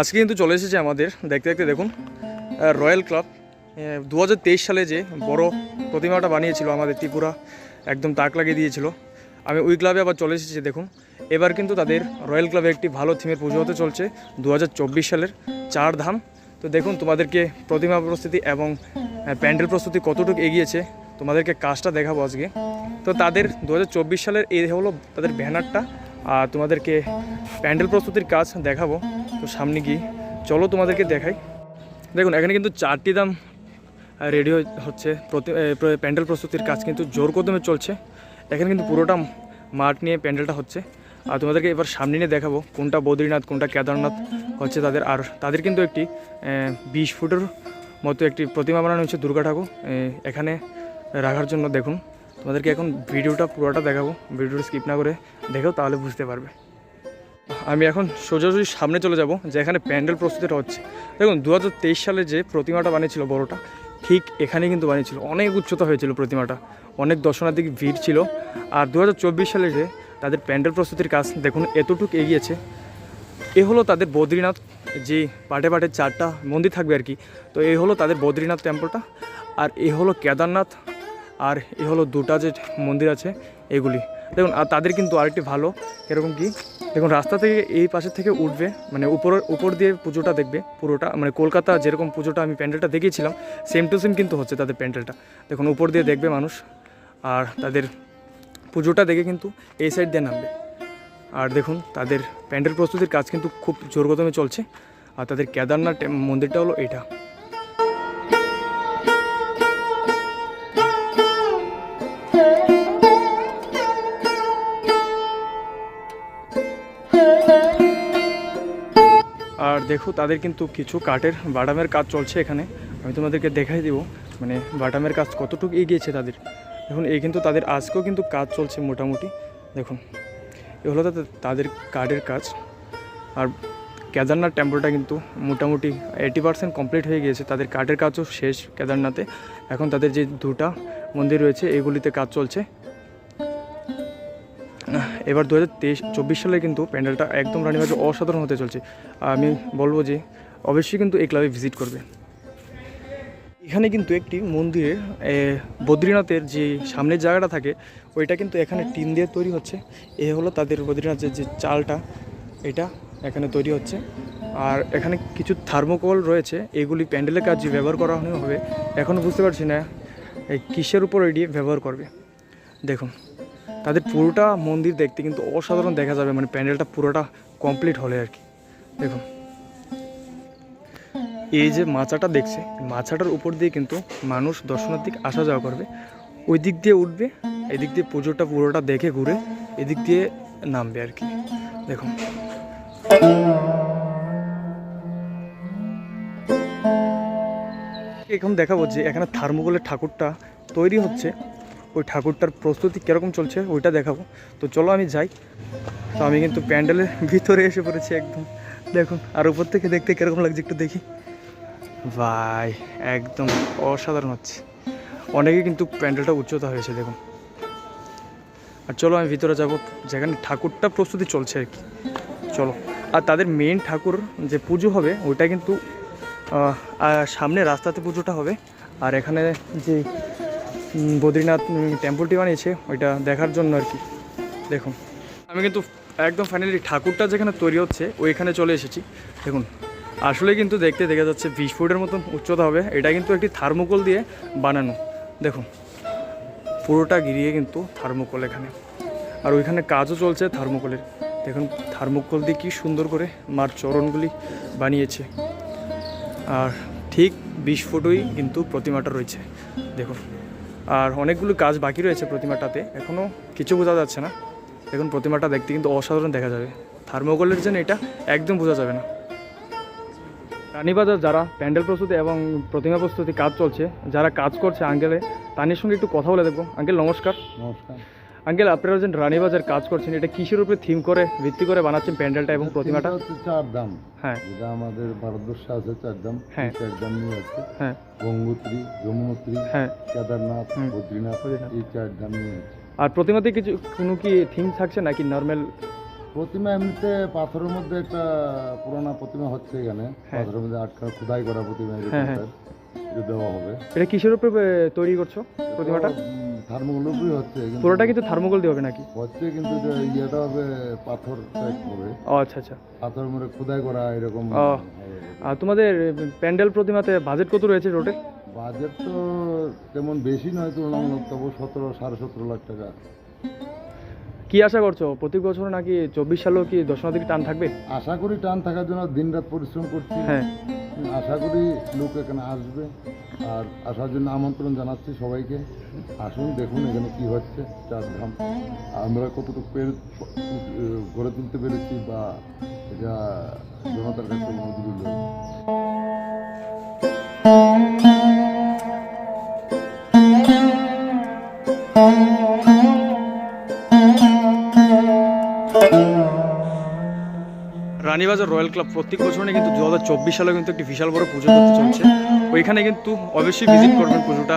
আজকে কিন্তু চলে এসেছে আমাদের। দেখতে দেখতে দেখুন রয়্যাল ক্লাব দু হাজার তেইশ সালে যে বড় প্রতিমাটা বানিয়েছিল আমাদের ত্রিপুরা, একদম তাক লাগিয়ে দিয়েছিল। আমি ওই ক্লাবে আবার চলে এসেছি, দেখুন। এবার কিন্তু তাদের রয়্যাল ক্লাবে একটি ভালো থিমের পুজো হতে চলছে দু হাজার চব্বিশ সালের চার ধাম। তো দেখুন, তোমাদেরকে প্রতিমা প্রস্তুতি এবং প্যান্ডেল প্রস্তুতি কতটুকু এগিয়েছে, তোমাদেরকে কাজটা দেখাবো আজকে। তো তাদের দু হাজার চব্বিশ সালের এই হলো তাদের ব্যানারটা, আর তোমাদেরকে প্যান্ডেল প্রস্তুতির কাজ দেখাবো। তো সামনে গিয়ে চলো তোমাদেরকে দেখাই। দেখুন, এখানে কিন্তু চারটি দাম রেডি হচ্ছে। প্রতি প্যান্ডেল প্রস্তুতির কাজ কিন্তু জোর কদমে চলছে। এখানে কিন্তু পুরোটা মাঠ নিয়ে প্যান্ডেলটা হচ্ছে। আর তোমাদেরকে এবার সামনে নিয়ে দেখাবো কোনটা বদ্রীনাথ, কোনটা কেদারনাথ হচ্ছে তাদের। আর তাদের কিন্তু একটি বিশ ফুটের মতো একটি প্রতিমা বানানো হচ্ছে দুর্গা ঠাকুর। এখানে রাখার জন্য দেখুন। তোমাদেরকে এখন ভিডিওটা পুরোটা দেখাবো। ভিডিওটা স্কিপ না করে দেখো তাহলে বুঝতে পারবে। আমি এখন সোজাসুজি সামনে চলে যাব, যেখানে প্যান্ডেল প্রস্তুতিটা হচ্ছে। দেখুন দু হাজার তেইশ সালে যে প্রতিমাটা বানিয়েছিল বড়টা, ঠিক এখানে কিন্তু বানিয়েছিল। অনেক উচ্চতা হয়েছিল প্রতিমাটা, অনেক দর্শনার্থী ভিড় ছিল। আর দু হাজার চব্বিশ সালে যে তাদের প্যান্ডেল প্রস্তুতির কাজ, দেখুন, এতটুকু এগিয়েছে। এ হলো তাদের বদ্রীনাথ, যে পাটে পাটে চারটা মন্দির থাকবে আর কি। তো এই হলো তাদের বদ্রীনাথ টেম্পলটা আর এ হলো কেদারনাথ, আর এ হলো দুটা যে মন্দির আছে, এগুলি। দেখুন, আর তাদের কিন্তু আরেকটি ভালো, এরকম কি? দেখুন, রাস্তা থেকে এই পাশে থেকে উঠবে মানে উপর উপর দিয়ে পুজোটা দেখবে, পুরোটা মানে কলকাতা যেরকম পুজোটা আমি প্যান্ডেলটা দেখিয়েছিলাম সেম টু সেম কিন্তু হচ্ছে তাদের প্যান্ডেলটা। দেখুন, উপর দিয়ে দেখবে মানুষ, আর তাদের পুজোটা দেখে কিন্তু এই সাইড দিয়ে নামবে। আর দেখুন, তাদের প্যান্ডেল প্রস্তুতির কাজ কিন্তু খুব জোরগতমে চলছে, আর তাদের কেদারনাথ মন্দিরটা হলো এইটা আর দেখো, তাদের কিন্তু কিছু কাঠের বাটামের কাজ চলছে এখানে। আমি তোমাদেরকে দেখাই দিব মানে বাটামের কাজ কতটুকু এগিয়েছে তাদের। দেখুন, এই কিন্তু তাদের আজকেও কিন্তু কাজ চলছে মোটামুটি। দেখুন, এ হলো তাদের কাঠের কাজ। আর কেদারনাথ টেম্পলটা কিন্তু মোটামুটি এইটি পার্সেন্ট কমপ্লিট হয়ে গিয়েছে। তাদের কাঠের কাজও শেষ কেদারনাথে। এখন তাদের যে দুটা মন্দির রয়েছে, এগুলিতে কাজ চলছে। এবার দু হাজার তেইশ, চব্বিশ সালে কিন্তু প্যান্ডেলটা একদম রানীবাজে অসাধারণ হতে চলছে। আমি বলব যে অবশ্যই কিন্তু এই ক্লাবে ভিজিট করবে। এখানে কিন্তু একটি মন্দিরে বদ্রীনাথের যে সামনের জায়গাটা থাকে, ওইটা কিন্তু এখানে টিন দিয়ে তৈরি হচ্ছে। এ হলো তাদের বদ্রীনাথের যে চালটা, এটা এখানে তৈরি হচ্ছে। আর এখানে কিছু থার্মোকল রয়েছে, এগুলি প্যান্ডেলের কাজে ব্যবহার করা হবে। এখনও বুঝতে পারছি না এই কিসের উপর এটি ব্যবহার করবে। দেখুন। তাদের পুরোটা মন্দির দেখতে কিন্তু অসাধারণ দেখা যাবে মানে প্যান্ডেলটা পুরোটা কমপ্লিট হলে আর কি। দেখুন। এই যে মাচাটা দেখছে মাচাটার উপর দিয়ে কিন্তু মানুষ দর্শনার্থী আসা যাওয়া করবে। ওই দিক দিয়ে উঠবে এদিক দিয়ে পুজোটা পুরোটা দেখে ঘুরে এদিক দিয়ে নামবে আর কি। দেখুন। এখন দেখাবো যে এখানে থার্মোকলের ঠাকুরটা তৈরি হচ্ছে। ওই ঠাকুরটার প্রস্তুতি কীরকম চলছে ওইটা দেখাবো। তো চলো আমি যাই। তো আমি কিন্তু প্যান্ডেলের ভিতরে এসে পড়েছি একদম। দেখুন, আর উপর থেকে দেখতে কীরকম লাগছে একটু দেখি। ভাই, একদম অসাধারণ হচ্ছে। অনেকে কিন্তু প্যান্ডেলটা উচ্চতা হয়েছে, দেখুন। আর চলো আমি ভিতরে যাব, যেখানে ঠাকুরটা প্রস্তুতি চলছে আর কি। চলো। আর তাদের মেন ঠাকুর যে পুজো হবে, ওইটা কিন্তু সামনে রাস্তাতে পুজোটা হবে। আর এখানে যে বদ্রীনাথ টেম্পলটি বানিয়েছে, ওইটা দেখার জন্য আর কি। দেখুন। আমি কিন্তু একদম ফাইনালি ঠাকুরটা যেখানে তৈরি হচ্ছে, ওইখানে চলে এসেছি। দেখুন আসলে কিন্তু দেখতে দেখা যাচ্ছে বিশ ফুটের মতন উচ্চতা হবে। এটা কিন্তু একটি থার্মোকল দিয়ে বানানো। দেখুন, পুরোটা গিরিয়ে কিন্তু থার্মোকল এখানে। আর ওইখানে কাজও চলছে থার্মোকলের দেখুন থার্মোকল দিয়ে কী সুন্দর করে মার চরণগুলি বানিয়েছে। আর ঠিক বিশ ফুটই কিন্তু প্রতিমাটা রয়েছে। দেখুন। আর অনেকগুলো কাজ বাকি রয়েছে প্রতিমাটাতে। এখনও কিছু বোঝা যাচ্ছে না। এখন প্রতিমাটা দেখতে কিন্তু অসাধারণ দেখা যাবে। থার্মোকলের জন্য এটা একদম বোঝা যাবে না। রানীবাজার যারা প্যান্ডেল প্রস্তুতি এবং প্রতিমা প্রস্তুতি কাজ চলছে, যারা কাজ করছে আঙ্কেলে, তানির সঙ্গে একটু কথা বলে দেখব। আঙ্কেল, নমস্কার। নমস্কার। আঙ্কেল আপনারা যে রানীবাজার কাজ করছেন এটা কিসের উপরে থিম করে ভিত্তি করে বানাচ্ছেন প্যান্ডেলটা এবং প্রতিমাটা? হচ্ছে চার ধাম হ্যাঁ। যেটা আমাদের ভারতবর্ষে আছে চার ধাম হ্যাঁ। চার ধাম নিয়ে আছে। হ্যাঁ। গঙ্গোত্রী যমুনোত্রী হ্যাঁ। কেদারনাথ। বদ্রীনাথ। এই চার ধাম নিয়ে আছে। আর প্রতিমাতে কিছু কোনো কি থিম থাকছে নাকি নর্মাল প্রতিমা এমনিতে পাথরের মধ্যে একটা পুরানা প্রতিমা হচ্ছে এখানে। পাথরের মধ্যে আটকা খোদাই করা প্রতিমা এটা দেওয়া হবে। এটা কিসের উপরে তৈরি করছ প্রতিমাটা? থার্মোগ্লোবই হচ্ছে পুরোটা কিন্তু থার্মোকল দিয়ে হবে নাকি? হচ্ছে কিন্তু ইয়েটা হবে পাথর টাইপ হবে। ও আচ্ছা আচ্ছা। পাথরের মধ্যে খোদাই করা এরকম। আর তোমাদের প্যান্ডেল প্রতিমাতে বাজেট কত রয়েছে টোটাল? বাজেট তো তেমন বেশি নয় তুলনামূলক তবু সতেরো সাড়ে সতেরো লাখ টাকা। কি আশা করছ? প্রতি বছর নাকি চব্বিশ সালেও কি দর্শনার্থী টান থাকবে? আশা করি টান থাকার জন্য দিনরাত পরিশ্রম করছি। হ্যাঁ। আশা করি লোক এখানে আসবে। আর আসার জন্য আমন্ত্রণ জানাচ্ছি সবাইকে। আসুন, দেখুন এখানে কি হচ্ছে চারধাম আমরা কতটুকু পেরে, গড়ে তুলতে পেরেছি বা এটা জনতার কাছে অনুদূল রানীবাজার রয়্যাল ক্লাব প্রত্যেক বছরে কিন্তু দু হাজার চব্বিশ সালে কিন্তু একটি বিশাল বড় পুজো করতে চলছে। ওইখানে কিন্তু অবশ্যই ভিজিট করবেন পুজোটা।